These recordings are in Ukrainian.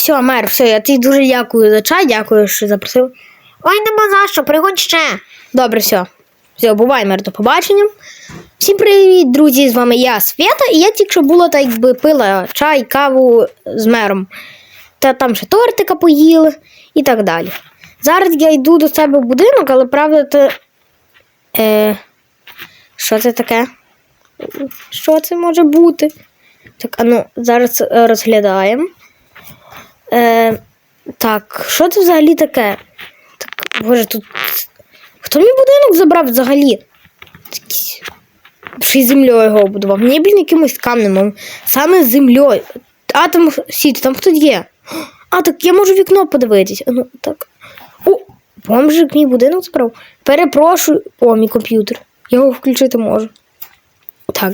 Все, мер, все, я тобі дуже дякую за чай, дякую, що запросив. Ой, нема за що, приходь ще. Добре, все. Все, бувай, мер, до побачення. Всім привіт, друзі! З вами я, Свята, і я тільки що була так якби пила чай, каву з мером. Та там ще тортика поїли і так далі. Зараз я йду до себе в будинок, але правда, то. Е, що це таке? Що це може бути? Так, а ну, зараз е, розглядаємо. Е, так, що це взагалі таке? Так, боже, тут. Хто мій будинок забрав взагалі? Ще й землею його будував. Мені, блін, якимось камнем. Саме землею. А там сіти, там хтось є. А, так я можу вікно подивитись. А Ну, так. О, бомжик мій будинок забрав. Перепрошую. О, мій комп'ютер. Я його включити можу. Так.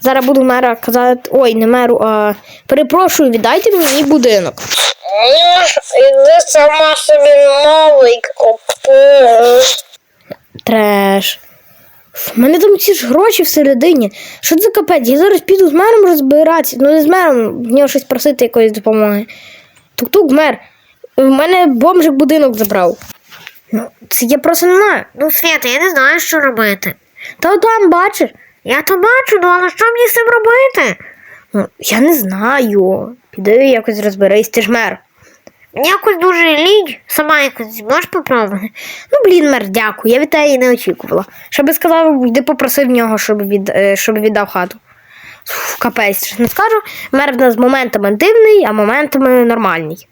Зараз буду мера казати. Ой, не меру, а перепрошую, віддайте мені мій будинок. Ні, іди сама собі новий купи. Треш. У мене там ці ж гроші всередині. Що це за капець? Я зараз піду з мером розбиратися. Ну, не з мером, в нього щось просити якоїсь допомоги. Тук-тук, мер. У мене бомжик будинок забрав. Ну, це я просто не знаю. Ну, Свята, я не знаю, що робити. Та там бачиш. Я то бачу, ну але що мені з цим робити? Ну, я не знаю. Піди якось розберись, ти ж мер. Якось дуже лінь, сама якось можеш попробувати. Ну, блін, мер, дякую. Я від тебе і не очікувала. Щоб сказав, йди попросив нього, щоб, від, е, щоб віддав хату. Фу, капець, що ж не скажу. Мер в нас моментами дивний, а моментами нормальний.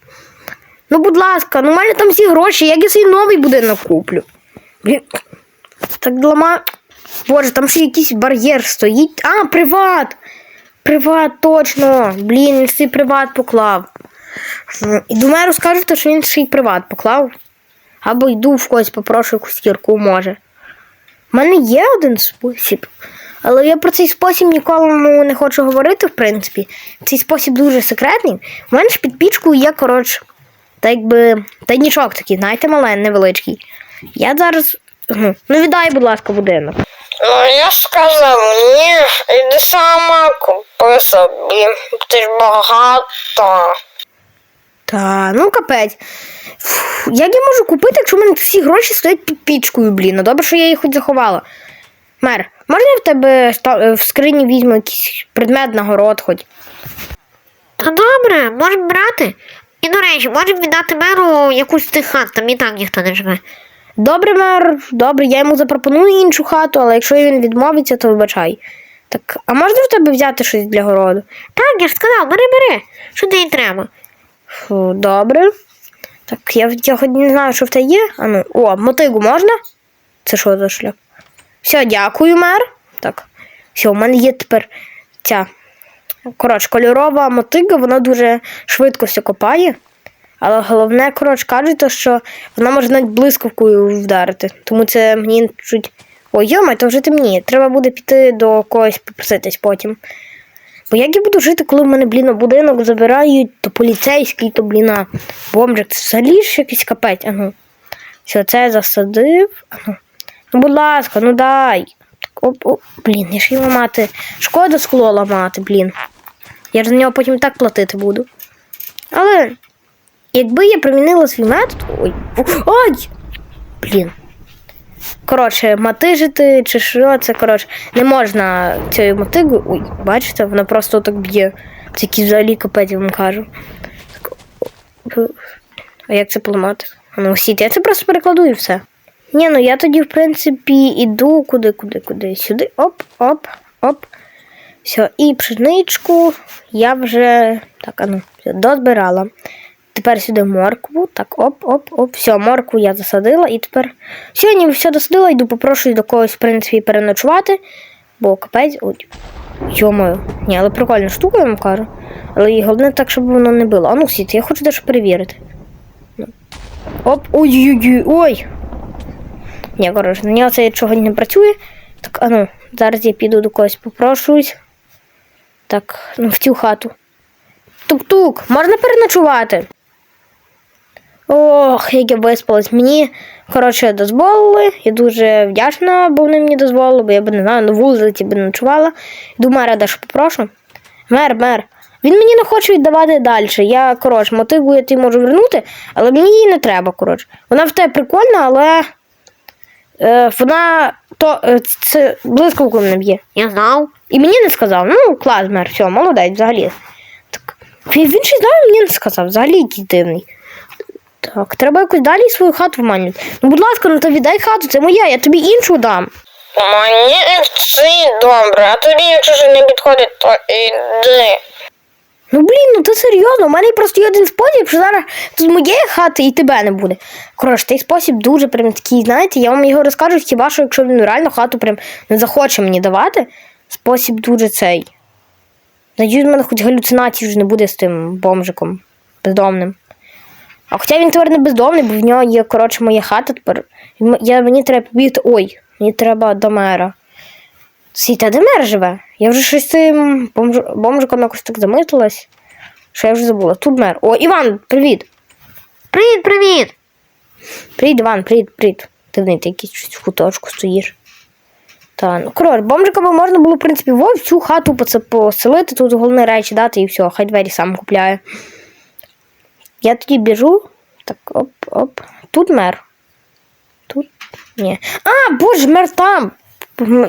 Ну, будь ласка, ну в мене там всі гроші, як я свій новий будинок куплю. Блін, так длама. Боже, там ще якийсь бар'єр стоїть. А, приват! Приват, точно. Блін, він свій приват поклав. І до меру скажете, що він свій приват поклав. Або йду в когось попрошу якусь кірку, може. У мене є один спосіб, але я про цей спосіб ніколи ну, не хочу говорити, в принципі. Цей спосіб дуже секретний. У мене ж під пічкою є, коротше, так якби тайнічок такий, знаєте, маленький, невеличкий. Я зараз. Ну, ну віддай, будь ласка, будинок. Ну, я сказав, ні, іди сама купи собі. Ти ж багато. Та, ну капець. Фу, як я можу купити, якщо в мене всі гроші стоять під пічкою, блін? Ну добре, що я їх хоч заховала. Мер, можна я в тебе ста- е, в скрині візьму якийсь предмет нагород хоч? Та добре, можемо брати. І, до речі, можемо віддати меру якусь з тих хат, там і так ніхто не живе. Добре, мер, добре, я йому запропоную іншу хату, але якщо він відмовиться, то вибачай. Так, а можна в тебе взяти щось для городу? Так, я ж сказав, бери, бери. Що тобі треба? Фу, добре. Так, я, я хоч не знаю, що в тебе є. А ну, о, мотигу можна? Це що за шлях? Все, дякую, мер. Так. Все, у мене є тепер ця. Коротше, кольорова мотига, вона дуже швидко все копає. Але головне, коротше, кажуть, що вона може навіть блискавкою вдарити. Тому це мені чуть. Ой, йома, то вже темніє. Треба буде піти до когось попроситись потім. Бо як я буду жити, коли в мене, блін, будинок забирають, то поліцейський, то, блін, бомжик, це взагалі ж якийсь капець. Ану. Все, це засадив. Ану. Ну, будь ласка, ну дай. Оп, оп. Блін, я ж його ламати. Шкода скло ламати, блін. Я ж за нього потім так платити буду. Але якби я примінила свій метод. Ой. Ой! Блін. Коротше, мотижити чи що, це коротше, не можна цією мотигою. Ой, бачите, вона просто так б'є. Це якийсь взагалі капець, вам кажу. А як це поламати? Ну, сіт, я це просто перекладу і все. Ні, ну я тоді, в принципі, іду куди, куди, куди. Сюди. Оп, оп, оп. Все, і пшеничку я вже. Так, а ну, дозбирала. Тепер сюди моркву. Так, оп, оп, оп. Все, моркву я засадила і тепер. Ніби все досадила, йду попрошу до когось, в принципі, переночувати. Бо капець. Ой. Йомою. Ні, але прикольна штука, я вам кажу. Але і головне так, щоб воно не було. А ну сіт, я хочу дещо перевірити. Ну. Оп, ой-ой-ой, ой. Ні, коротше, на нього це чого не працює. Так, а ну, зараз я піду до когось попрошусь. Так, ну в цю хату. Тук-тук, можна переночувати? Ох, як я виспалась. Мені, коротше, дозволили. Я дуже вдячна, бо вони мені дозволили, бо я б не знаю, на вулиці би ночувала. Йду мера дещо попрошу. Мер, мер, Він мені не хоче віддавати далі. Я, коротше, мотигу я ти можу вернути, але мені її не треба, коротше. Вона в тебе прикольна, але е, вона то е, це блискавку мене б'є. Я знав. І мені не сказав. Ну, клас, мер, все, молодець, взагалі. Так. Він, ще знав, мені не сказав, взагалі якийсь дивний. Так, треба якось далі свою хату вманювати. Ну, будь ласка, ну то віддай хату, це моя, я тобі іншу дам. Мені це добре, а тобі, якщо ж не підходить, то іди. Ну блін, ну ти серйозно, у мене просто є один спосіб, що зараз тут моєї хати і тебе не буде. Коротше, цей спосіб дуже прям такий, знаєте, я вам його розкажу, хіба що якщо він реально хату прям не захоче мені давати. Спосіб дуже цей. Надіюсь, в мене хоч галюцинацій вже не буде з тим бомжиком бездомним. А хоча він не бездомний, бо в нього є, коротше, моя хата тепер. Я, мені треба побігти. Ой, мені треба до мера. Світа, де мер живе? Я вже щось цим бомж... бомжиком якось так замислилась, що я вже забула. Тут мер. О, Іван, привіт! Привіт, привіт. Привіт, Іван, привіт, привіт. Дивний, ти якийсь щось в куточку стоїш. Та, ну коротше, бомжика би можна було, в принципі, во всю хату поселити, тут головні речі дати і все, хай двері сам купляє. Я тоді біжу. Так, оп, оп. Тут мер. Тут. Ні. А, боже, мер там.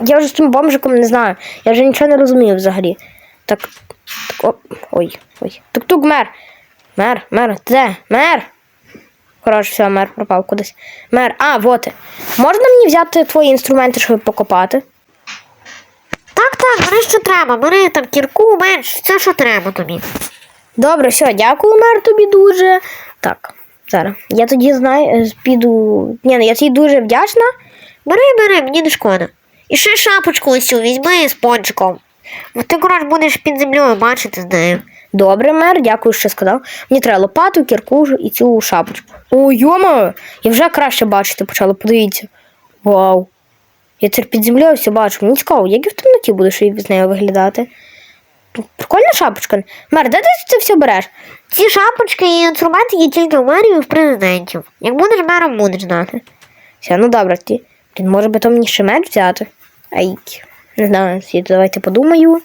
Я вже з цим бомжиком не знаю. Я вже нічого не розумію взагалі. Так. так оп. Ой, ой. Тук-тук, мер. Мер, мер, де? Мер. Коротше, все, мер пропав кудись. Мер, а, вот. Можна мені взяти твої інструменти, щоб покопати? Так, так, бери, що треба. Бери там кірку, меч, все, що треба тобі. Добре, все, дякую, мер, тобі дуже. Так, зараз. Я тоді знаю, е, піду. Ні, ну я тобі дуже вдячна. Бери, бери, мені не шкода. І ще шапочку ось візьми з пончиком. Ти, коротше, будеш під землею бачити з нею. Добре, мер, дякую, що сказав. Мені треба лопату, кірку і цю шапочку. О, йома! Я вже краще бачити почала, подивіться. Вау. Я тепер під землею все бачу. Мені цікаво, як я в темноті буду з нею виглядати. Прикольна шапочка. Мер, де ти це все береш? Ці шапочки і інструменти є тільки в мерів і в президентів. Як будеш мером, будеш знати. Все, ну добре, ті. Блін, може би то мені ще меч взяти? Ай, не знаю, давайте подумаю.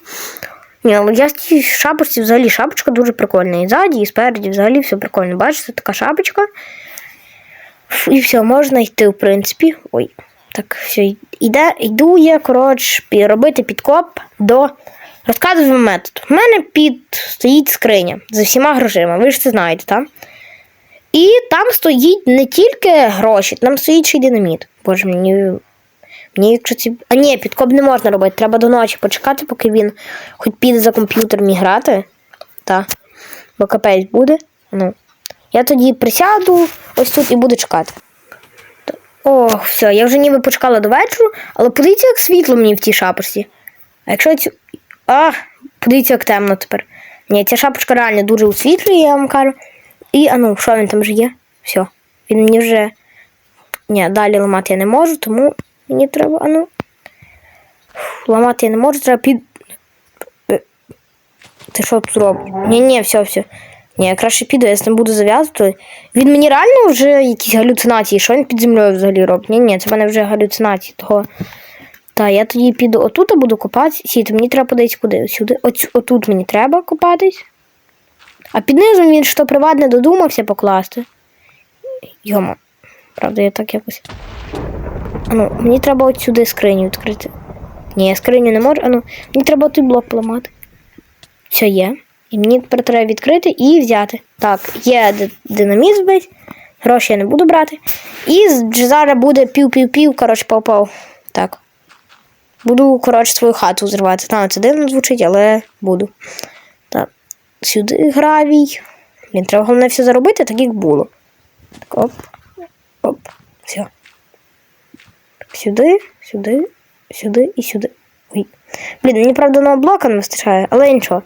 Ні, але я в цій шапочці взагалі шапочка дуже прикольна. І ззаді, і спереді, взагалі все прикольно. Бачите, така шапочка. І все, можна йти, в принципі. Ой, так, все, іде, йду я, коротше, робити підкоп до розказового методу. У мене під стоїть скриня з усіма грошима, ви ж це знаєте, так? І там стоїть не тільки гроші, там стоїть ще й динаміт. Боже, мені. Мені якщо ці. А ні, підкоп не можна робити. Треба до ночі почекати, поки він хоч піде за комп'ютер мій грати. Та. Бо капець буде. Ну. Я тоді присяду ось тут і буду чекати. Ох, все, я вже ніби почекала до вечора, але подивіться, як світло мені в тій шапочці. А якщо цю. А, подивіться, як темно тепер. Ні, ця шапочка реально дуже освітлює, я вам кажу. І, а ну, що він там вже є? Все. Він мені вже. Ні, далі ламати я не можу, тому мені треба, а ну. Ламати я не можу, треба під. Ти що тут робиш? Ні, ні, все, все. Ні, я краще піду, я з ним буду зав'язувати. Він мені реально вже якісь галюцинації. Що він під землею взагалі робить? Ні, ні, це в мене вже галюцинації. Того. Так, я тоді піду отут, а буду копатися. Сіти, мені треба подивитися куди? Сюди. Оць, отут мені треба копатись. А під низом він що приватне додумався покласти. Йома. Правда, я так якось. Ану, мені треба от сюди скриню відкрити. Ні, я скриню не можу. Ану, мені треба той блок поламати. Все є. І мені тепер треба відкрити і взяти. Так, є ди- динаміт збить. Гроші я не буду брати. І зараз буде пів-пів-пів, коротше, попав. Так. Буду, коротше, свою хату зривати. Знаю, це дивно звучить, але буду. Так. Сюди гравій. Блін, треба головне все заробити, так як було. Так, оп. Оп. Все. Сюди, сюди, сюди і сюди. Ой. Блін, мені правда одного блока не вистачає, але нічого.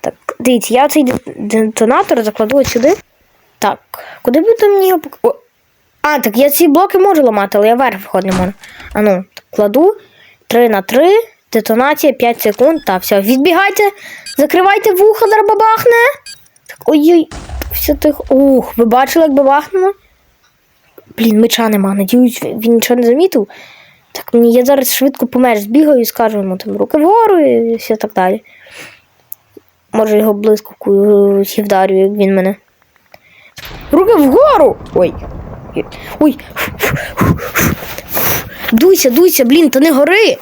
Так, дивіться, я цей детонатор закладу от сюди. Так, куди буде мені його пок... О. А, так я ці блоки можу ламати, але я вверх виходити не можу. А ну, так, кладу 3 на 3, детонація 5 секунд. Так, все, відбігайте, закривайте вуха, зараз бабахне. Ой-ой, все тихо. Ух, ви бачили, як бабахнуло? Блін, меча нема, надіюсь, він, нічого не замітив. Так, мені я зараз швидко по меч збігаю і скажу йому там руки вгору і все так далі. може його ще вдарю, як він мене. Руки вгору! Ой. Ой. Дуйся, дуйся, блін, та не гори.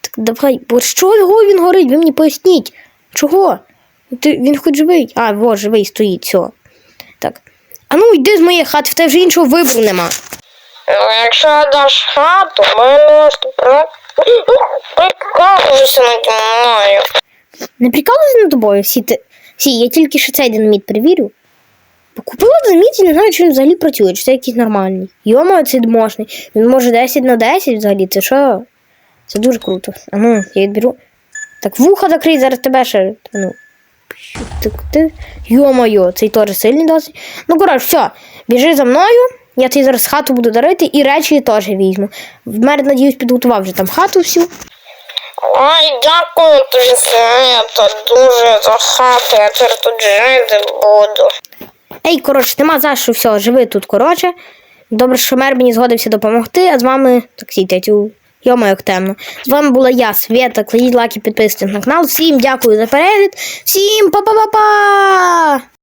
Так давай, бо чого його він горить? Ви мені поясніть. Чого? Ти, він хоч живий? А, во, живий стоїть, все. Так. А ну йди з моєї хати, в тебе вже іншого вибору нема. Ну, якщо даш хату, мене прикалуйся наді мною. Не прикалуйся над тобою, всі ти. Всі, я тільки що цей динаміт перевірю. Купила динаміт і не знаю, чи він взагалі працює, чи це якийсь нормальний. Йома, цей домашній. Він може 10 на 10 взагалі, це що? Це дуже круто. А ну, я відберу. Так, вуха закрий, зараз тебе ще. Ну. Так, ти. Йо-моє, цей теж сильний досить. Ну, коротше, все, біжи за мною. Я тобі зараз хату буду дарити і речі теж візьму. В мене, надіюсь, підготував вже там хату всю. Ой, дякую тобі, Свята, дуже за хату, я тепер тут жити буду. Ей, коротше, нема за що все, живи тут, коротше. Добре, що мер мені згодився допомогти, а з вами так сітять у Йома, як темно. З вами була я, Свята. Кладіть лайки, підписуйтесь на канал. Всім дякую за перегляд. Всім па-па-па-па!